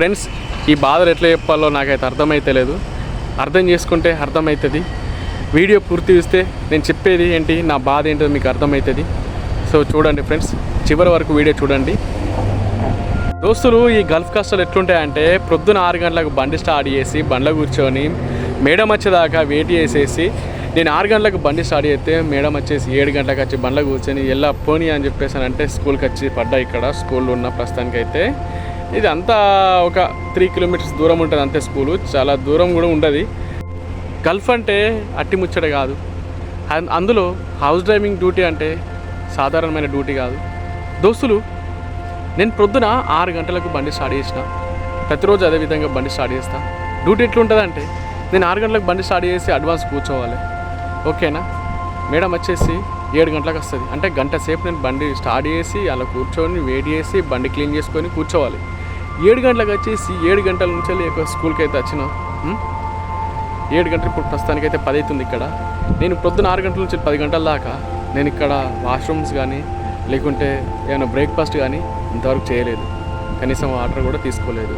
Friends ఈ బాధలు ఎట్లా చెప్పాలో నాకైతే అర్థమైతే లేదు. అర్థం చేసుకుంటే అర్థమవుతుంది వీడియో పూర్తి చూస్తే నేను చెప్పేది ఏంటి నా బాధ ఏంటో మీకు అర్థమవుతుంది సో చూడండి ఫ్రెండ్స్ చివరి వరకు వీడియో చూడండి. దోస్తులు ఈ గల్ఫ్ కష్టాలు ఎట్లుంటాయంటే ప్రొద్దున ఆరు గంటలకు బండి స్టార్ట్ చేసి బండ్లో కూర్చొని మేడం వచ్చేదాకా వెయిట్ చేసేసి నేను ఆరు గంటలకు బండి స్టార్ట్ చేస్తే మేడం వచ్చేసి ఏడు గంటలకు వచ్చి బండ్లో కూర్చొని ఎలా పోనీ అని చెప్పేసి అంటే స్కూల్కి వచ్చి పడ్డా ఇక్కడ స్కూల్లో ఉన్న ప్రస్తుతానికి ఇదంతా ఇది అంతా ఒక త్రీ కిలోమీటర్స్ దూరం ఉంటుంది అంతే స్కూలు. చాలా దూరం కూడా ఉంటుంది గల్ఫ్ అంటే అట్టి ముచ్చట కాదు. అందులో హౌస్ డ్రైవింగ్ డ్యూటీ అంటే సాధారణమైన డ్యూటీ కాదు. దోస్తులు నేను ప్రొద్దున ఆరు గంటలకు బండి స్టార్ట్ చేసిన. ప్రతిరోజు అదే విధంగా బండి స్టార్ట్ చేస్తా. డ్యూటీ ఎట్లుంటుందంటే నేను ఆరు గంటలకు బండి స్టార్ట్ చేసి అడ్వాన్స్ కూర్చోవాలి. ఓకేనా? మేడం వచ్చేసి ఏడు గంటలకు వస్తుంది. అంటే గంట సేపు నేను బండి స్టార్ట్ చేసి అలా కూర్చొని వెయిట్ చేసి బండి క్లీన్ చేసుకొని కూర్చోవాలి. ఏడు గంటలకు వచ్చేసి ఏడు గంటల నుంచి ఒక స్కూల్కి అయితే వచ్చినా. ఏడు గంటలు ఇప్పుడు ప్రస్తుతానికి అయితే పది అవుతుంది ఇక్కడ. నేను ప్రొద్దున ఆరు గంటల నుంచి పది గంటల దాకా నేను ఇక్కడ వాష్రూమ్స్ కానీ లేకుంటే ఏమైనా బ్రేక్ఫాస్ట్ కానీ ఇంతవరకు చేయలేదు. కనీసం వాటర్ కూడా తీసుకోలేదు.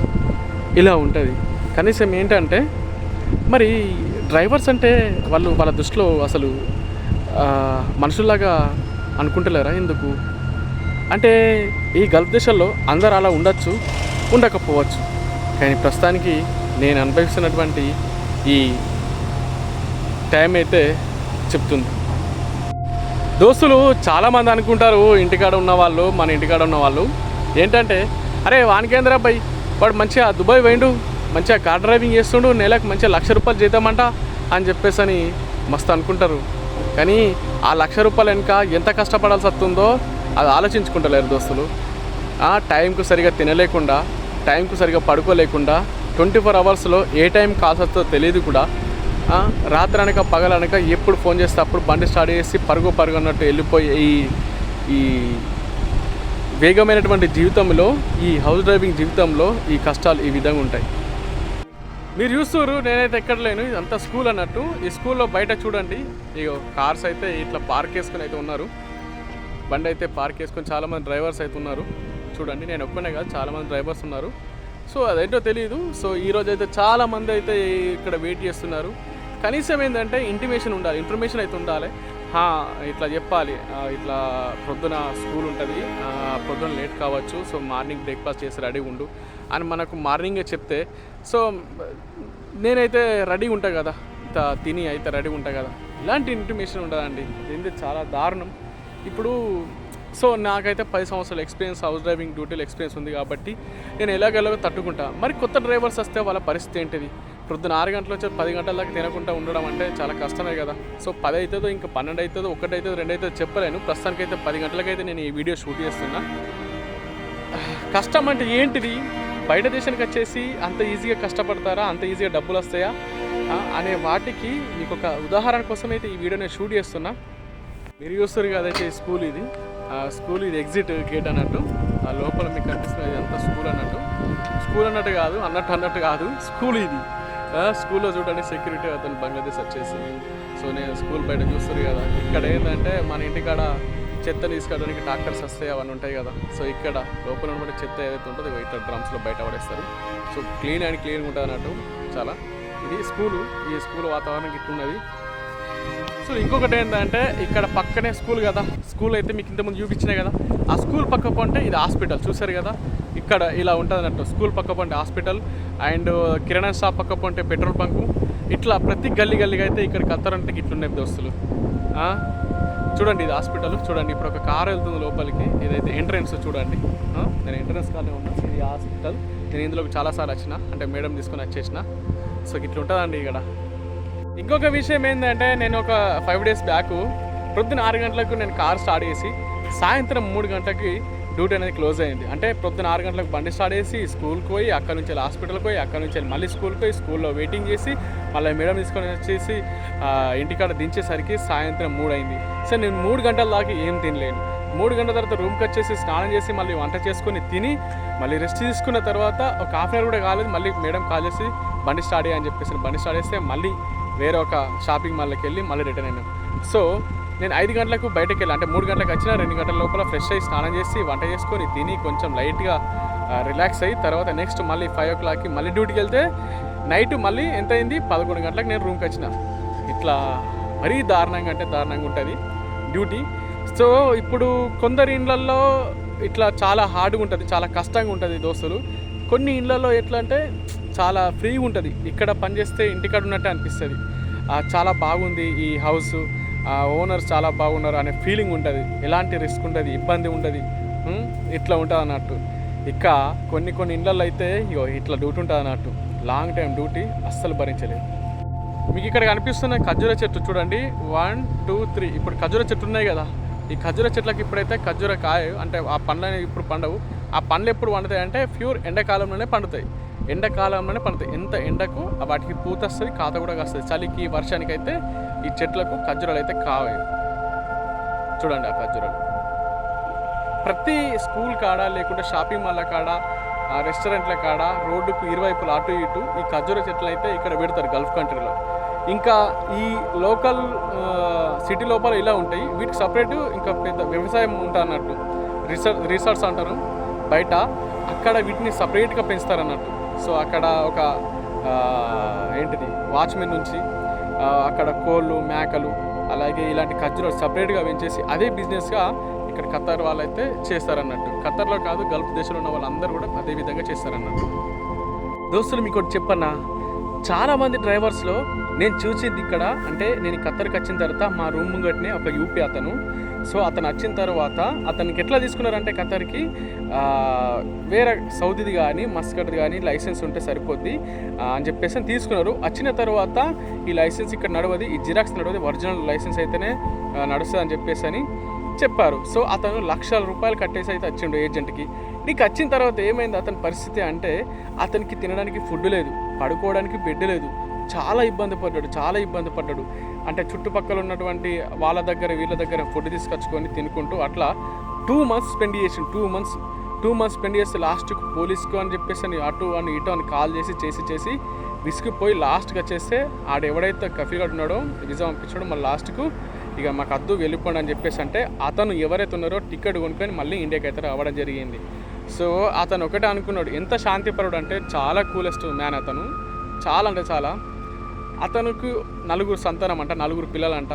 ఇలా ఉంటుంది. కనీసం ఏంటంటే మరి డ్రైవర్స్ అంటే వాళ్ళు వాళ్ళ దృష్టిలో అసలు మనుషుల్లాగా అనుకుంటలేరా ఎందుకు? అంటే ఈ గల్ఫ్ దేశాల్లో అందరు అలా ఉండొచ్చు. ఉండకపోవచ్చు. కానీ ప్రస్తుతానికి నేను అనుభవిస్తున్నటువంటి ఈ టైం అయితే చెప్తుంది. దోస్తులు చాలామంది అనుకుంటారు ఇంటికాడ ఉన్న వాళ్ళు మన ఇంటికాడ ఉన్న వాళ్ళు. ఏంటంటే అరే వానికేంద్ర అబ్బాయి వాడు మంచిగా దుబాయ్ పోయిండు మంచిగా కార్ డ్రైవింగ్ చేస్తుండు నెలకు మంచిగా లక్ష రూపాయలు చేద్దామంట అని చెప్పేసి అని మస్తు అనుకుంటారు. కానీ ఆ లక్ష రూపాయలు వెనుక ఎంత కష్టపడాల్సి వస్తుందో అది ఆలోచించుకుంటలేరు దోస్తులు. ఆ టైంకు సరిగా తినలేకుండా టైంకు సరిగా పడుకోలేకుండా ట్వంటీ ఫోర్ అవర్స్లో ఏ టైం కాల్సి వస్తుందో తెలియదు కూడా. రాత్రి అనక పగలనక ఎప్పుడు ఫోన్ చేస్తే అప్పుడు బండి స్టార్ట్ చేసి పరుగు పరుగు అన్నట్టు వెళ్ళిపోయి ఈ ఈ వేగమైనటువంటి జీవితంలో ఈ హౌస్ డ్రైవింగ్ జీవితంలో ఈ కష్టాలు ఈ విధంగా ఉంటాయి. మీరు చూస్తారు నేనైతే ఎక్కడ లేను ఇదంతా స్కూల్ అన్నట్టు. ఈ స్కూల్లో బయట చూడండి ఇగో కార్స్ అయితే ఇట్లా పార్క్ చేసుకుని అయితే ఉన్నారు. బండి అయితే పార్క్ వేసుకొని చాలామంది డ్రైవర్స్ అయితే ఉన్నారు. చూడండి నేను ఒక్కనే కాదు చాలామంది డ్రైవర్స్ ఉన్నారు. సో అదేంటో తెలియదు సో ఈ అయితే చాలామంది అయితే ఇక్కడ వెయిట్ చేస్తున్నారు. కనీసం ఏంటంటే ఇంటిమేషన్ ఉండాలి ఇన్ఫర్మేషన్ అయితే ఉండాలి. ఇట్లా చెప్పాలి. ఇట్లా ప్రొద్దున స్కూల్ ఉంటుంది. పొద్దున లేట్ కావచ్చు. సో మార్నింగ్ బ్రేక్ఫాస్ట్ చేసి రెడీ ఉండు. అని మనకు మార్నింగే చెప్తే సో నేనైతే రెడీ ఉంటా కదా. తిని అయితే రెడీ ఉంటా కదా. ఇలాంటి ఇంటిమేషన్ ఉండదండి. ఇది చాలా దారుణం. ఇప్పుడు సో నాకైతే పది సంవత్సరాల ఎక్స్పీరియన్స్ హౌస్ డ్రైవింగ్ డ్యూటీలో ఎక్స్పీరియన్స్ ఉంది కాబట్టి నేను ఎలాగెలాగో తట్టుకుంటా. మరి కొత్త డ్రైవర్స్ వస్తే వాళ్ళ పరిస్థితి ఏంటిది? ప్రొద్దున ఆరు గంటల వచ్చి పది గంటల దాకా తినకుండా ఉండడం అంటే చాలా కష్టమే కదా. సో పది అవుతుందో ఇంకా పన్నెండు అవుతుందో ఒకటి అవుతుందో రెండు అవుతుందో చెప్పలేను. ప్రస్తుతానికైతే పది గంటలకైతే నేను ఈ వీడియో షూట్ చేస్తున్నా. కష్టం అంటే ఏంటిది? బయట దేశానికి వచ్చేసి అంత ఈజీగా కష్టపడతారా? అంత ఈజీగా డబ్బులు వస్తాయా? అనే వాటికి మీకు ఒక ఉదాహరణ కోసం అయితే ఈ వీడియో నేను షూట్ చేస్తున్నా. మీరు చూస్తారు కదా ఈ స్కూల్ ఇది. స్కూల్ ఇది ఎగ్జిట్ గేట్ అన్నట్టు. ఆ లోపల మీకు కనిపిస్తుంది ఇదంతా స్కూల్ అన్నట్టు. స్కూల్ అన్నట్టు కాదు అన్నట్టు అన్నట్టు కాదు. స్కూల్ ఇది. స్కూల్లో చూడండి సెక్యూరిటీ అతను బంగ్లాదేశ్ వచ్చేసి. సో నేను స్కూల్ బయట చూస్తారు కదా. ఇక్కడ ఏంటంటే మన ఇంటికాడ చెత్త తీసుకోవడానికి ట్రాక్టర్స్ వస్తాయి అవన్నీ ఉంటాయి కదా. సో ఇక్కడ లోపల ఉన్నటువంటి చెత్త ఏదైతే ఉంటుందో ఇక్కడ డ్రమ్స్లో బయట పడేస్తారు. సో క్లీన్ అండ్ క్లీన్గా ఉంటుంది అన్నట్టు. చాలా. ఇది స్కూలు. ఈ స్కూల్ వాతావరణం ఇట్లున్నది. సో ఇంకొకటి ఏంటంటే ఇక్కడ పక్కనే స్కూల్ కదా. స్కూల్ అయితే మీకు ఇంతకుముందు చూపించినాయి కదా. ఆ స్కూల్ పక్క పంటే ఇది హాస్పిటల్. చూసారు కదా? ఇక్కడ ఇలా ఉంటుంది అన్నట్టు. స్కూల్ పక్క పంటే హాస్పిటల్. అండ్ కిరాణా షాప్ పక్క పంటే పెట్రోల్ బంకు. ఇట్లా ప్రతి గల్లీ గల్లీగా అయితే ఇక్కడ కత్తరంటే ఇట్లున్నాయి దోస్తులు. చూడండి ఇది హాస్పిటల్. చూడండి ఇప్పుడు ఒక కార్ వెళ్తుంది లోపలికి. ఇదైతే ఎంట్రన్స్ చూడండి. నేను ఎంట్రన్స్ కానే ఉన్నా. ఇది హాస్పిటల్. నేను ఇందులోకి చాలాసార్లు వచ్చిన. అంటే మేడం తీసుకొని వచ్చేసిన. సో ఇట్లా ఉంటుందండి ఇక్కడ. ఇంకొక విషయం ఏంటంటే నేను ఒక ఫైవ్ డేస్ బ్యాక్ ప్రొద్దున ఆరు గంటలకు నేను కార్ స్టార్ట్ చేసి సాయంత్రం మూడు గంటలకి డ్యూటీ అనేది క్లోజ్ అయింది. అంటే ప్రొద్దున ఆరు గంటలకు బండి స్టార్ట్ చేసి స్కూల్కి పోయి అక్కడ నుంచి వెళ్ళి హాస్పిటల్కి పోయి అక్కడ నుంచి వెళ్ళి మళ్ళీ స్కూల్కి పోయి స్కూల్లో వెయిటింగ్ చేసి మళ్ళీ మేడం తీసుకొని వచ్చేసి ఇంటికాడ దించేసరికి సాయంత్రం మూడు అయింది. సో నేను మూడు గంటల దాకా ఏం తినలేను. మూడు గంటల తర్వాత రూమ్కి వచ్చేసి స్నానం చేసి మళ్ళీ వంట చేసుకొని తిని మళ్ళీ రెస్ట్ తీసుకున్న తర్వాత ఒక హాఫ్ అన్ అవర్ కూడా కాలేదు మళ్ళీ మేడం కాల్ చేసి బండి స్టార్ట్ అని చెప్పేసి బండి స్టార్ట్ చేస్తే మళ్ళీ వేరే ఒక షాపింగ్ మాల్కి వెళ్ళి మళ్ళీ రిటర్న్ అయినాం. సో నేను ఐదు గంటలకు బయటకు వెళ్ళి. అంటే మూడు గంటలకు వచ్చిన రెండు గంటల లోపల ఫ్రెష్ అయ్యి స్నానం చేసి వంట చేసుకొని తిని కొంచెం లైట్గా రిలాక్స్ అయ్యి తర్వాత నెక్స్ట్ మళ్ళీ ఫైవ్ ఓ క్లాక్కి మళ్ళీ డ్యూటీకి వెళ్తే నైట్ మళ్ళీ ఎంత అయింది పదకొండు గంటలకు నేను రూమ్కి వచ్చిన. ఇట్లా మరీ దారుణంగా అంటే దారుణంగా ఉంటుంది డ్యూటీ సో ఇప్పుడు కొందరి ఇండ్లల్లో ఇట్లా చాలా హార్డ్గా ఉంటుంది చాలా కష్టంగా ఉంటుంది దోస్తులు. కొన్ని ఇండ్లలో ఎట్లా అంటే చాలా ఫ్రీగా ఉంటుంది. ఇక్కడ పనిచేస్తే ఇంటికాడ ఉన్నట్టే అనిపిస్తుంది. చాలా బాగుంది ఈ హౌస్. ఓనర్స్ చాలా బాగున్నారు అనే ఫీలింగ్ ఉంటుంది. ఎలాంటి రిస్క్ ఉంటుంది? ఇబ్బంది ఉండదు ఇట్లా ఉంటుంది అన్నట్టు. ఇక కొన్ని కొన్ని ఇళ్ళల్లో అయితే ఇగో ఇట్లా డ్యూటీ ఉంటుంది అన్నట్టు. లాంగ్ టైం డ్యూటీ అస్సలు భరించలేదు. మీకు ఇక్కడ కనిపిస్తున్న ఖర్జూర చెట్టు చూడండి. వన్ టూ త్రీ ఇప్పుడు ఖర్జూర చెట్టు ఉన్నాయి కదా. ఈ ఖర్జూర చెట్లకి ఇప్పుడైతే ఖర్జూర కాయ అంటే ఆ పండ్లు అనేవి ఇప్పుడు పండవు. ఆ పండ్లు ఎప్పుడు పండుతాయి అంటే ప్యూర్ ఎండాకాలంలోనే పండుతాయి. ఎండాకాలంలోనే పండుతాయి. ఎంత ఎండకు ఆ వాటికి పూత వస్తుంది కాత కూడా కాస్తుంది. చలికి వర్షానికి అయితే ఈ చెట్లకు ఖర్జూరాలు అయితే కావే. చూడండి ఆ ఖర్జూరాలు. ప్రతి స్కూల్ కాడ లేకుంటే షాపింగ్ మాల్ల కాడ రెస్టారెంట్ల కాడ రోడ్డుకు ఇరువైపులు అటు ఇటు ఈ ఖర్జూర చెట్లు అయితే ఇక్కడ పెడతారు గల్ఫ్ కంట్రీలో. ఇంకా ఈ లోకల్ సిటీ లోపల ఇలా ఉంటాయి. వీటికి సపరేట్ ఇంకా పెద్ద వ్యవసాయం ఉంటుంది అన్నట్టు. రిసార్ట్ రిసార్ట్స్ అంటారు. బయట అక్కడ వీటిని సపరేట్గా పెంచుతారు అన్నట్టు. సో అక్కడ ఒక ఏంటిది వాచ్మెన్ నుంచి అక్కడ కోళ్ళు మేకలు అలాగే ఇలాంటి ఖర్జూరాలు సపరేట్గా పెంచేసి అదే బిజినెస్గా ఇక్కడ ఖత్తర్ అయితే చేస్తారన్నట్టు. ఖత్తర్లో కాదు గల్ఫ్ దేశంలో ఉన్న వాళ్ళందరూ కూడా అదే విధంగా చేస్తారన్నట్టు. దోస్తులు మీకు ఒకటి చెప్పన్నా? చాలామంది డ్రైవర్స్లో నేను చూసింది ఇక్కడ అంటే నేను ఖత్తర్కి వచ్చిన తర్వాత మా రూమ్ ముంగట్నే ఒక యూపీ అతను. సో అతను వచ్చిన తర్వాత అతనికి ఎట్లా తీసుకున్నారంటే ఖతర్కి వేరే సౌదీది కానీ మస్కట్ది కానీ లైసెన్స్ ఉంటే సరిపోద్ది అని చెప్పేసి అని తీసుకున్నారు. వచ్చిన తర్వాత ఈ లైసెన్స్ ఇక్కడ నడవది ఈ జిరాక్స్ నడవది ఒరిజినల్ లైసెన్స్ అయితేనే నడుస్తుంది అని చెప్పేసి అని చెప్పారు. సో అతను లక్షల రూపాయలు కట్టేసి అయితే వచ్చిండు ఏజెంట్కి. నీకు వచ్చిన తర్వాత ఏమైంది అతని పరిస్థితి అంటే అతనికి తినడానికి ఫుడ్ లేదు పడుకోవడానికి బెడ్ లేదు చాలా ఇబ్బంది పడ్డాడు చాలా ఇబ్బంది పడ్డాడు. అంటే చుట్టుపక్కల ఉన్నటువంటి వాళ్ళ దగ్గర వీళ్ళ దగ్గర ఫుడ్ తీసుకొచ్చుకొని తినుకుంటూ అట్లా టూ మంత్స్ స్పెండ్ చేసి two months two months spend చేస్తే లాస్ట్కు పోలీస్కు అని చెప్పేసి అని అటు అని ఇటు అని కాల్ చేసి చేసి చేసి విసిగిపోయి లాస్ట్కి వచ్చేస్తే ఆడ ఎవడైతే కఫీగా ఉన్నాడో విజా పంపించాడో మళ్ళీ లాస్ట్కు ఇక మాకు అద్దు వెళ్ళిపోండి అని చెప్పేసి అంటే అతను ఎవరైతే ఉన్నారో టికెట్ కొనుక్కొని మళ్ళీ ఇండియాకి అయితే రావడం జరిగింది. సో అతను ఒకటే అనుకున్నాడు ఎంత శాంతిపరుడు అంటే చాలా కూలెస్ట్ మ్యాన్ అతను. చాలా అంటే చాలా. అతనికి నలుగురు సంతానం అంట నలుగురు పిల్లలంట.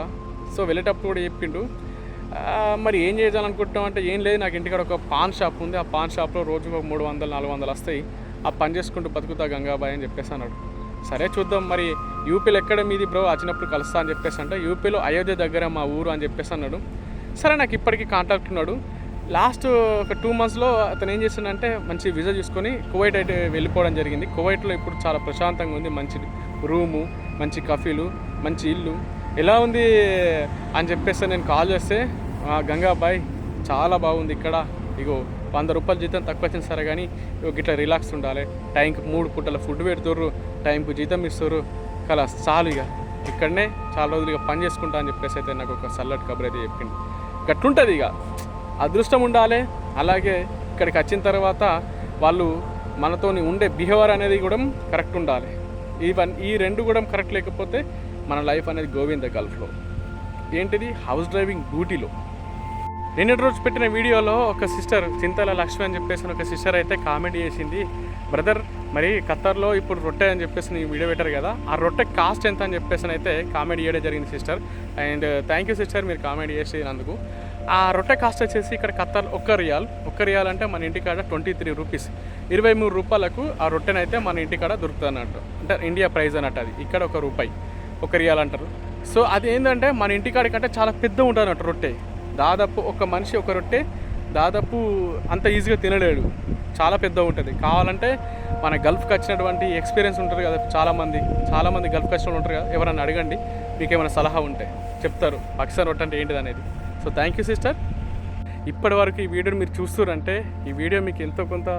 సో వెళ్ళేటప్పుడు కూడా చెప్పిండు. మరి ఏం చేయాలనుకుంటున్నాం అంటే ఏం లేదు నాకు ఇంటికాడ ఒక పాన్ షాప్ ఉంది. ఆ పాన్ షాప్లో రోజుకు ఒక మూడు వందలు నాలుగు వందలు వస్తాయి. ఆ పని చేసుకుంటూ బతుకుతా గంగాబాయ్ అని చెప్పేసి అన్నాడు. సరే చూద్దాం. మరి యూపీలో ఎక్కడ మీది బ్రో? వచ్చినప్పుడు కలుస్తా అని చెప్పేసి అంటే యూపీలో అయోధ్య దగ్గర మా ఊరు అని చెప్పేసి అన్నాడు. సరే నాకు ఇప్పటికీ కాంటాక్ట్ ఉన్నాడు. లాస్ట్ ఒక టూ మంత్స్లో అతను ఏం చేసిండంటే మంచి విజా చూసుకొని కువైట్ అయితే వెళ్ళిపోవడం జరిగింది. కువైట్లో ఇప్పుడు చాలా ప్రశాంతంగా ఉంది మంచి రూము. మంచి కఫీలు మంచి ఇల్లు. ఎలా ఉంది అని చెప్పేసి నేను కాల్ చేస్తే గంగాబాయ్ చాలా బాగుంది ఇక్కడ. ఇగో వంద రూపాయల జీతం తక్కువ వచ్చింది సరే కానీ ఇట్లా రిలాక్స్ ఉండాలి. టైంకి మూడు పూటల ఫుడ్ పెడుతుర్రు టైంకి జీతం ఇస్తారు కలా చాలు ఇక ఇక్కడనే చాలా రోజులు ఇక పని చేసుకుంటా అని చెప్పేసి అయితే నాకు ఒక సల్లటి కబురు అయితే చెప్పింది గట్లుంటుంది ఇక అదృష్టం ఉండాలి. అలాగే ఇక్కడికి వచ్చిన తర్వాత వాళ్ళు మనతోని ఉండే బిహేవియర్ అనేది కూడా కరెక్ట్ ఉండాలి. ఈవన్ ఈ రెండు కూడా కరెక్ట్ లేకపోతే మన లైఫ్ అనేది గోవింద గల్ఫ్లో ఏంటిది? హౌస్ డ్రైవింగ్ డ్యూటీలో. నిన్నటి రోజు పెట్టిన వీడియోలో ఒక సిస్టర్ చింతల లక్ష్మి అని చెప్పేసి ఒక సిస్టర్ అయితే కామెంట్ చేసింది. బ్రదర్ మరి ఖత్తర్లో ఇప్పుడు రొట్టె అని చెప్పేసి నీ వీడియో పెట్టారు కదా ఆ రొట్టె కాస్ట్ ఎంత అని చెప్పేసి అయితే కామెంట్ చేయడం జరిగింది sister. And thank you sister మీరు కామెంట్ చేసినందుకు. ఆ రొట్టె కాస్ట్ వచ్చేసి ఇక్కడ ఖత్తర్ ఒక్క రియాల్. ఒక్క రియాల్ అంటే మన ఇంటికాడ ట్వంటీ త్రీ రూపీస్. ఇరవై మూడు రూపాయలకు ఆ రొట్టెనైతే మన ఇంటికాడ దొరుకుతుంది అన్నట్టు ఇంటర్ ఇండియా ప్రైజ్ అన్నట్టు అది. ఇక్కడ ఒక రూపాయి. ఒక రియాల్ అంటారు. సో అది ఏంటంటే మన ఇంటికాడ కంటే చాలా పెద్ద ఉంటుంది అన్నట్టు రొట్టె. దాదాపు ఒక మనిషి ఒక రొట్టె దాదాపు అంత ఈజీగా తినలేడు. చాలా పెద్ద ఉంటుంది. కావాలంటే మన గల్ఫ్కి వచ్చినటువంటి ఎక్స్పీరియన్స్ ఉంటుంది కదా చాలామంది. చాలామంది గల్ఫ్కి వచ్చిన ఉంటారు కదా ఎవరైనా అడగండి. మీకు ఏమైనా సలహా ఉంటే చెప్తారు. పాకిస్తాన్ రొట్టె అంటే ఏంటిది అనేది. సో థ్యాంక్ యూ సిస్టర్ ఇప్పటి వరకు ఈ వీడియోని మీరు చూస్తారంటే ఈ వీడియో మీకు ఎంతో కొంత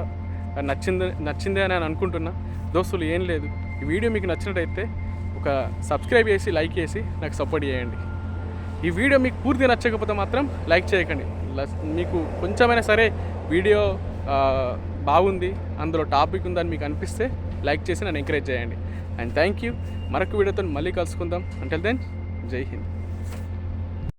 నచ్చింది నచ్చిందే అని నేను అనుకుంటున్నా. దోస్తులు ఏం లేదు. ఈ వీడియో మీకు నచ్చినట్టయితే ఒక సబ్స్క్రైబ్ చేసి లైక్ చేసి నాకు సపోర్ట్ చేయండి. ఈ వీడియో మీకు పూర్తిగా నచ్చకపోతే మాత్రం లైక్ చేయకండి. మీకు కొంచెమైనా సరే వీడియో బాగుంది అందులో టాపిక్ ఉందని మీకు అనిపిస్తే లైక్ చేసి నన్ను ఎంకరేజ్ చేయండి. And thank you. మరొక వీడియోతో మళ్ళీ కలుసుకుందాం. అంటే దెన్ జై హింద్.